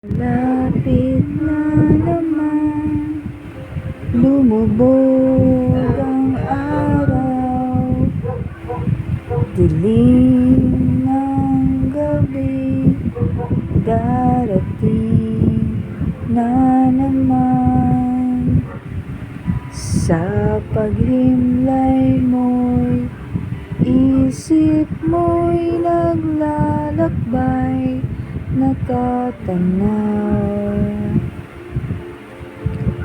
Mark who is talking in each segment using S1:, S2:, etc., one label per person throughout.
S1: Lapit na naman Lumubog ang araw. Dilim ng gabi Darating na naman. Sa paghimlay mo'y Isip mo'y naglalakbay Nakatanaw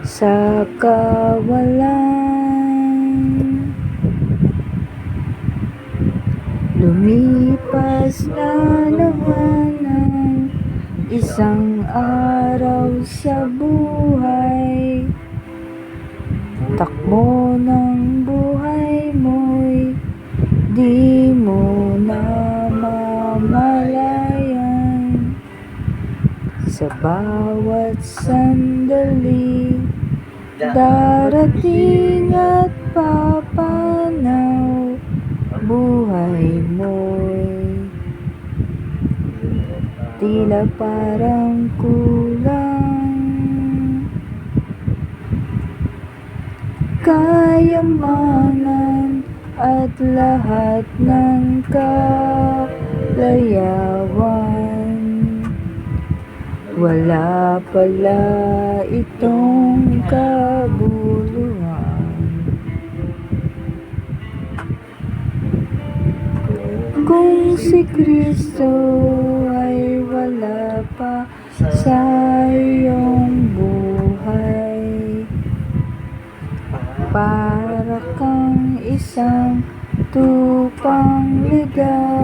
S1: Sa kawalan. Lumipas na naman ang isang araw sa buhay. Takbo ng buhay mo'y Sa bawat sandali Darating at papanaw Buhay mo'y Tila parang kulang. Kayamanan at lahat ng kalayawan Wala pala itong kabuluhan Kung si Kristo ay wala pa sa iyong buhay Para kang isang tupang ligaw